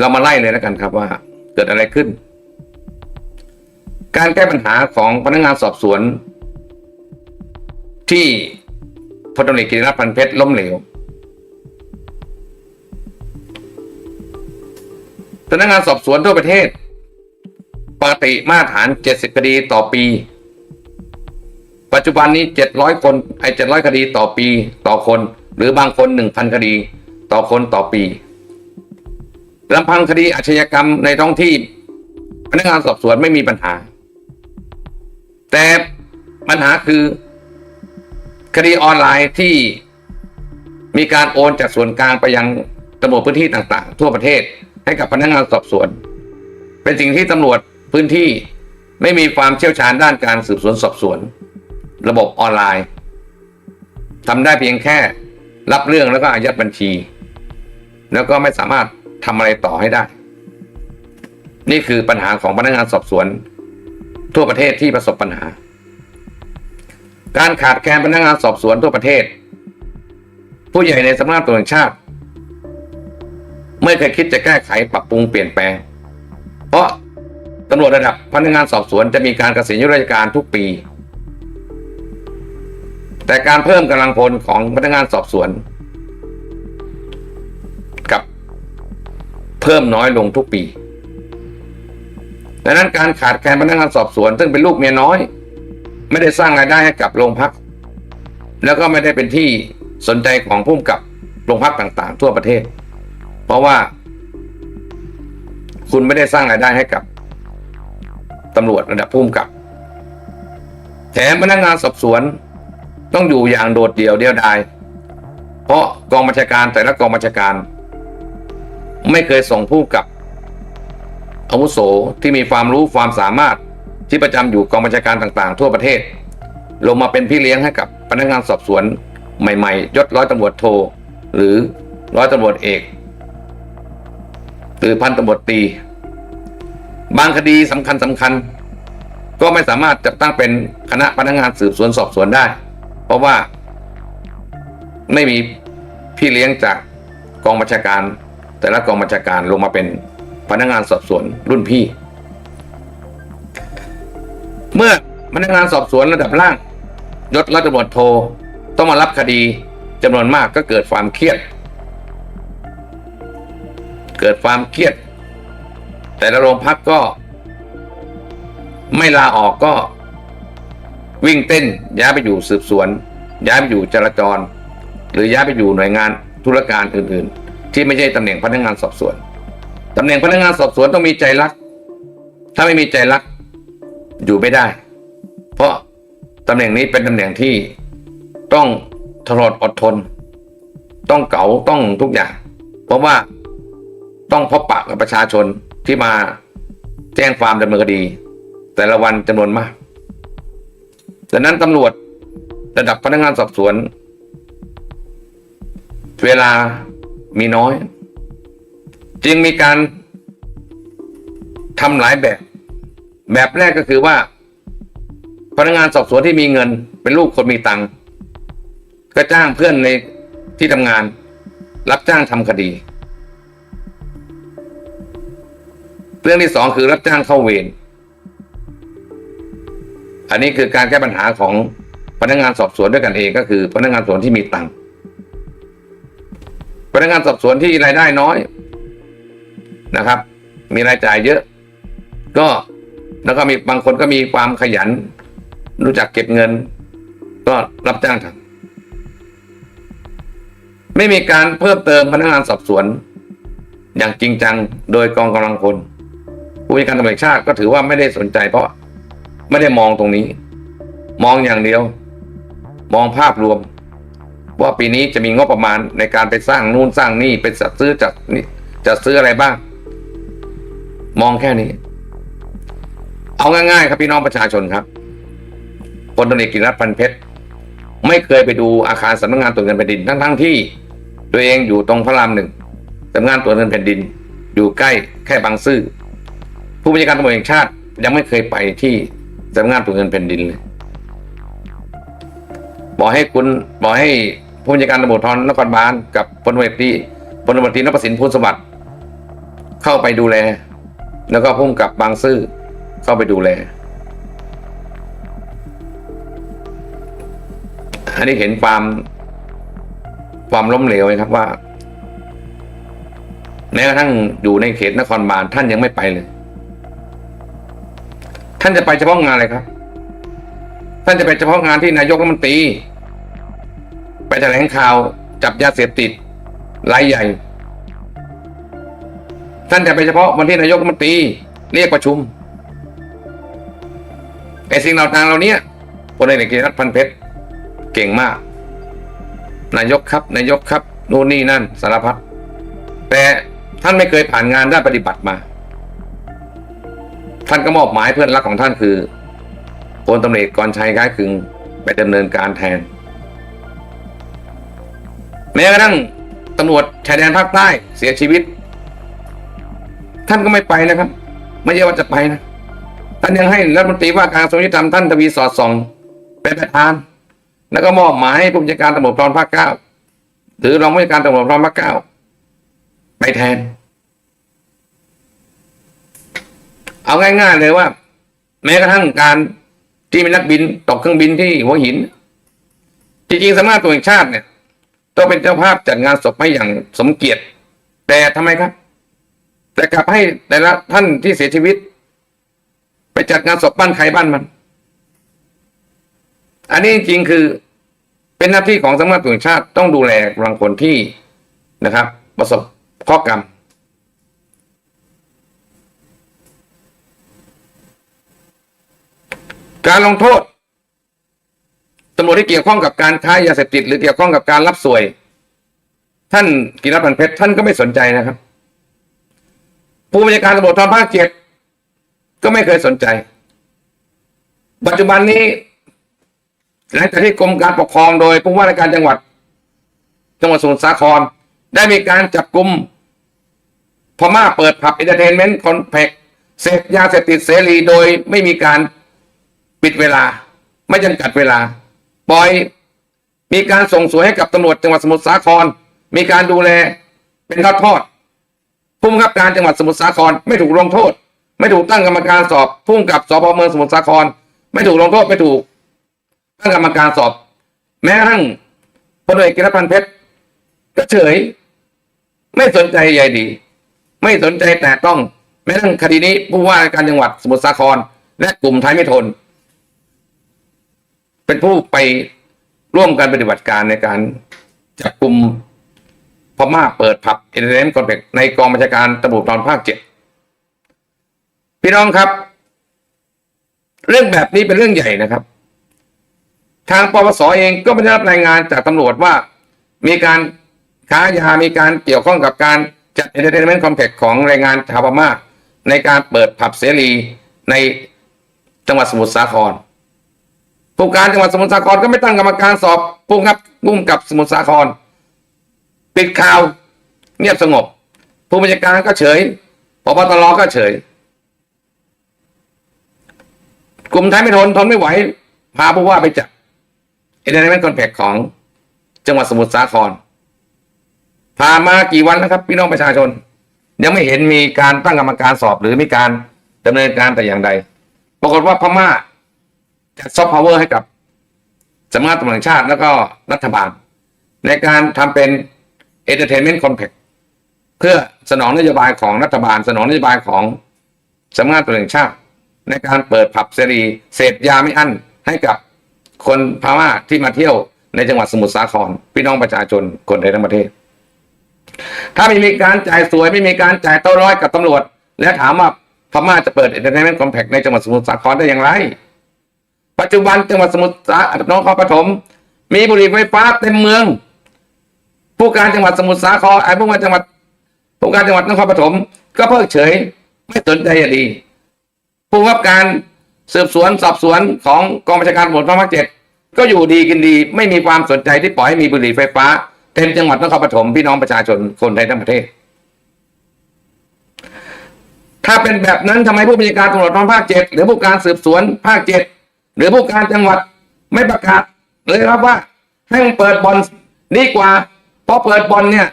เรามาไล่เลยแล้วกันครับว่า เกิดอะไรขึ้น การแก้ปัญหาของพนักงานสอบสวน ที่พลตำรวจเอกกิติรัตน์พันเพชรล้มเหลวพนักงานสอบสวนทั่วประเทศ ปกติมาตรฐาน 70 คดีต่อปี ปัจจุบันนี้ 700 คนไอ้700 คดีต่อปีต่อคน หรือบางคน 1,000 คดีต่อคนต่อปี ลำพังคดีอาชญากรรมในท้องที่ พนักงานสอบสวนไม่มีปัญหา แต่ปัญหาคือ คดีออนไลน์ที่มีการโอนจากส่วนกลางไปยังตำรวจพื้นที่ต่าง ๆ ทั่วประเทศให้กับพนักงานสอบสวน เป็นสิ่งที่ตำรวจพื้นที่ไม่มีความเชี่ยวชาญด้านการสืบสวนสอบสวน ระบบออนไลน์ทำได้เพียงแค่รับเรื่องแล้วก็อายัดบัญชี แล้วก็ไม่สามารถ ทำอะไรต่อให้ได้ นี่คือปัญหาของพนักงานสอบสวน ทั่วประเทศที่ประสบปัญหา การขาดแคลนพนักงานสอบสวนทั่วประเทศ ผู้ใหญ่ในสำนักงานตำรวแห่งชาติ ไม่เคยคิดจะแก้ไขปรับปรุงเปลี่ยนแปลง เพราะตำรวจระดับพนักงานสอบสวนจะมีการเกษียณยุราชการทุกปี แต่การเพิ่มกำลังพลของพนักงานสอบสวน เพิ่มน้อยลงทุกปี ดังนั้นการขาดแคลนพนักงานสอบสวน ซึ่งเป็นลูกเมียน้อย ไม่ได้สร้างรายได้ให้กับโรงพัก แล้วก็ไม่ได้เป็นที่สนใจของผู้กับโรงพักต่างๆ ทั่วประเทศ เพราะว่า คุณไม่ได้สร้างรายได้ให้กับตำรวจระดับผู้กับ แถมพนักงานสอบสวนต้องอยู่อย่างโดดเดี่ยวเดียวดาย เพราะกองบัญชาการแต่ละกองบัญชาการ ไม่เคยส่งผู้กับอาวุโสที่มีความรู้ความสามารถที่ประจำอยู่กองบัญชาการต่างๆ ทั่วประเทศ ลงมาเป็นพี่เลี้ยงให้กับพนักงานสอบสวนใหม่ๆ ยศร้อยตำรวจโท หรือร้อยตำรวจเอกหรือพันตำรวจตี บางคดีสำคัญสำคัญ ก็ไม่สามารถจัดตั้งเป็นคณะพนักงานสืบสวนสอบสวนได้ เพราะว่าไม่มีพี่เลี้ยงจากกองบัญชาการ แต่ละกองบัญชาการลงมาเป็นพนักงานสอบสวนรุ่นพี่ เมื่อพนักงานสอบสวนระดับล่างยศร้อยตำรวจโทต้องมารับคดีจำนวนมากก็เกิดความเครียด เกิดความเครียด แต่ละโรงพักก็ ไม่ลาออกก็วิ่งเต้นย้ายไปอยู่สืบสวน ย้ายไปอยู่จราจร หรือย้ายไปอยู่หน่วยงานธุรการอื่น ๆ ที่ไม่ใช่ตำแหน่งพนักงานสอบสวนตำแหน่งพนักงานสอบสวนต้องมีใจรัก ถ้าไม่มีใจรัก อยู่ไม่ได้ เพราะตำแหน่งนี้เป็นตำแหน่งที่ต้องทรอดอดทน ต้องเก๋าต้องทุกอย่าง เพราะว่าต้องพบปะกับประชาชนที่มาแจ้งความดำเนินคดี แต่ละวันจำนวนมากดังนั้นตำรวจระดับพนักงานสอบสวน เวลา มีน้อย จึงมีการทำหลายแบบ แบบแรกก็คือว่า พนักงานสอบสวนที่มีเงิน เป็นลูกคนมีตังค์ก็จ้างเพื่อนในที่ทำงาน รับจ้างทำคดี เรื่องที่สองคือรับจ้างเข้าเวรอันนี้คือการแก้ปัญหาของพนักงานสอบสวนด้วยกันเองก็คือพนักงานสอบสวนที่มีตังค์ พนักงานสอบสวนที่รายได้น้อยนะครับ มีรายจ่ายเยอะ ก็แล้วก็มีบางคนก็มีความขยัน รู้จักเก็บเงิน ก็รับจ้างทำไม่มีการเพิ่มเติมพนักงานสอบสวน อย่างจริงจังโดยกองกำลังพลผู้บัญชาการตำรวจชาติก็ถือว่าไม่ได้สนใจ เพราะไม่ได้มองตรงนี้ มองอย่างเดียว มองภาพรวม ว่าปีนี้จะมีงบประมาณในการไปสร้างนู่นสร้างนี่เป็นจัดซื้อจัดนี่จัดซื้ออะไรบ้าง มองแค่นี้ เอาง่ายๆ ครับพี่น้องประชาชนครับพลตรวจเอกกิรัตพันเพชรไม่เคยไปดูอาคารสำนักงานตรวจเงินแผ่นดินทั้งๆที่ ตัวเองอยู่ตรงพระรามหนึ่งสำนักงานตรวจเงินแผ่นดิน อยู่ใกล้แค่บางซื่อผู้บัญชาการตำรวจแห่งชาติ ยังไม่เคยไปที่สำนักงานตรวจเงินแผ่นดินเลยบอกให้คุณบอกให้ ผู้บัญชาการตำรวจทรนครบาลกับพลตำรวจตีพลตำรวจตรีนพสินพูนสวัสดิ์เข้าไปดูแล แล้วก็พุ่งกับบางซื่อเข้าไปดูแล อันนี้เห็นความความล้มเหลวไหมครับว่าแม้กระทั่งอยู่ในเขตนครบาลท่านยังไม่ไปเลย ท่านจะไปเฉพาะงานอะไรครับ ท่านจะไปเฉพาะงานที่นายกรัฐมนตรี ไปแถลงข่าวจับยาเสพติดรายใหญ่ ท่านจะไปเฉพาะวันที่นายกรัฐมนตรีเรียกประชุมไอ้สิ่งเหล่าๆเหล่านี้พลเอกกิติรัตน์พันเพชรเก่งมาก นายกครับ นายกครับนู่นนี่นั่นสารพัดแต่ท่านไม่เคยผ่านงานด้านปฏิบัติมา ท่านก็มอบหมายเพื่อนรักของท่านคือพลตำรวจเอกรชัยค้ายคึงไปดำเนินการแทน แม้กระทั่งตำรวจชายแดนภาคใต้เสียชีวิต ท่านก็ไม่ไปนะครับ ไม่ใช่ว่าจะไปนะท่านยังให้รัฐมนตรีว่าการกระทรวงยุติธรรมท่านทวีสอดส่องเป็นประธาน แล้วก็มอบหมายให้ผู้บัญชาการตำรวจภูธรภาคเก้าหรือรองผู้บัญชาการตำรวจภูธรภาคเก้าไปแทน เอาง่าย ๆ เลยว่า แม้กระทั่งการที่มีนักบินตกเครื่องบินที่หัวหิน จริงๆสำนักงานตำรวจแห่งชาติเนี่ย ต้องเป็นเจ้าภาพจัดงานศพให้อย่างสมเกียรติ แต่ทำไมครับ แต่กลับให้แต่ละท่านที่เสียชีวิต ไปจัดงานศพบ้านใครบ้านมัน อันนี้จริงคือเป็นหน้าที่ของสำนักงานชาติต้องดูแลกำลังคนที่นะครับ ประสบข้อกรรมการลงโทษ ตำรวจที่เกี่ยวข้องกับการค้ายาเสพติดหรือเกี่ยวข้องกับการรับสวย ท่านกิรพันเพชรท่านก็ไม่สนใจนะครับ ผู้บัญชาการตำรวจทางภาคเจ็ดก็ไม่เคยสนใจ ปัจจุบันนี้หลังจากที่กรมการปกครองโดยผู้ว่าราชการจังหวัด จังหวัดสมุทรสาคร ได้มีการจับกลุ่มพม่าเปิดผับเอนเตอร์เทนเมนต์คอนแพคเสพยาเสพติดเสรีโดยไม่มีการปิดเวลา ไม่จำกัดเวลา ปล่อย มีการส่งสวยให้กับตำรวจจังหวัดสมุทรสาคร มีการดูแลเป็นทอดทอดผู้บังคับการจังหวัดสมุทรสาครไม่ถูกลงโทษ ไม่ถูกตั้งกรรมการสอบผู้กำกับสพเมืองสมุทรสาคร ไม่ถูกลงโทษไม่ถูก ตั้งกรรมการสอบ แม้กระทั่งพลเอกกิรพันธ์เพชรก็เฉย ไม่สนใจใยดี ไม่สนใจแต่ต้องแม้กระทั่งคดีนี้ผู้ว่าการจังหวัดสมุทรสาคร และกลุ่มไทยไม่ทน เป็นผู้ไปร่วมกันปฏิบัติการในการจับกลุ่มพม่าเปิดผับเอเดนคอนเฟกในกองบัญชาการตำรวจตอนภาคเจ็ดพี่น้องครับ เรื่องแบบนี้เป็นเรื่องใหญ่นะครับ ทางปปสเองก็ไม่ได้รับรายงานจากตำรวจว่ามีการค้ายา มีการเกี่ยวข้องกับการจัดเอเตอร์เทนเมนต์คอมเพล็กซ์ของแรงงานชาวพม่าในการเปิดผับเสรีในจังหวัดสมุทรสาคร ผู้การจังหวัดสมุทรสาครก็ไม่ตั้งกรรมการสอบผู้กำกับผู้กำกับสมุทรสาครปิดข่าว เงียบสงบ ผู้บัญชาการก็เฉยพบตรก็เฉย กลุ่มไทยไม่ทนทนไม่ไหว พาผู้ว่าไปจับเอเดนแมนคอนแพคของจังหวัดสมุทรสาครผ่านมากี่วันแล้วครับ พี่น้องประชาชน ยังไม่เห็นมีการตั้งกรรมการสอบหรือมีการดำเนินการแต่อย่างใด ปรากฏว่าพม่า ซอฟต์พาวเวอร์ให้กับสำนักงานตำรวจแห่งชาติแล้วก็รัฐบาล ในการทำเป็น Entertainment Complex เพื่อสนองนโยบายของรัฐบาล สนองนโยบายของสำนักงานตำรวจแห่งชาติ ในการเปิดผับเสรีเสพยาไม่อั้นให้กับคนพม่าที่มาเที่ยวในจังหวัดสมุทรสาครพี่น้องประชาชนคนไทยทั้งประเทศ ถ้าไม่มีการจ่ายสวยไม่มีการจ่ายเต้าร้อยกับตำรวจ แล้วถามว่าพม่าจะเปิด Entertainment Complex ในจังหวัดสมุทรสาครได้อย่างไร ปัจจุบันจังหวัดสมุทรสาครน้องครปฐมมีบุหรี่ไฟฟ้าเต็มเมือง ผู้การจังหวัดสมุทรสาครไอ้ผู้การจังหวัดผู้การจังหวัดนครปฐมก็เพิกเฉยไม่สนใจอย่างดีผู้กับการสืบสวนสอบสวนของกองบัญชาการตำรวจภาคเจ็ดก็อยู่ดีกินดีไม่มีความสนใจที่ปล่อยให้มีบุหรี่ไฟฟ้าเต็มจังหวัดนครปฐมพี่น้องประชาชนคนไทยทั้งประเทศ ถ้าเป็นแบบนั้นทำไมผู้บัญชาการตำรวจภาคเจ็ดหรือผู้การสืบสวนภาคเจ็ด หรือผู้การจังหวัดไม่ประกาศเลยครับว่าให้มันเปิดบอลดีกว่าเพราะเปิดบอลเนี่ย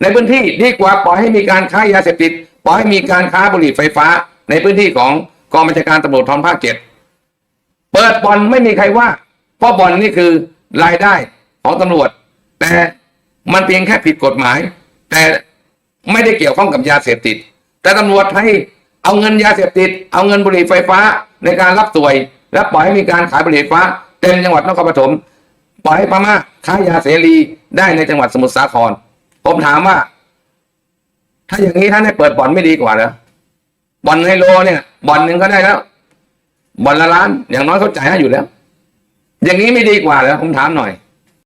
ในพื้นที่ดีกว่าปล่อยให้มีการค้ายาเสพติดปล่อยให้มีการค้าบุหรี่ไฟฟ้า ในพื้นที่ของกองบัญชาการตำรวจทองภาคเจ็ดเปิดบอนไม่มีใครว่าเพราะบอนนี่คือรายได้ของตำรวจ แต่มันเพียงแค่ผิดกฎหมาย แต่ไม่ได้เกี่ยวข้องกับยาเสพติด แต่ตำรวจให้เอาเงินยาเสพติด เอาเงินบุหรี่ไฟฟ้าในการรับสวย และปล่อยให้มีการขายบุหรี่ไฟฟ้าเต็มจังหวัดนครปฐมปล่อยให้พม่าค้ายาเสรีได้ในจังหวัดสมุทรสาคร ผมถามว่า ถ้าอย่างนี้ท่านให้เปิดบ่อนไม่ดีกว่าเหรอบ่อนไฮโลเนี่ยบ่อนหนึ่งก็ได้แล้วบ่อนละล้านอย่างน้อยเขาจ่ายให้อยู่แล้ว อย่างนี้ไม่ดีกว่าเหรอผมถามหน่อย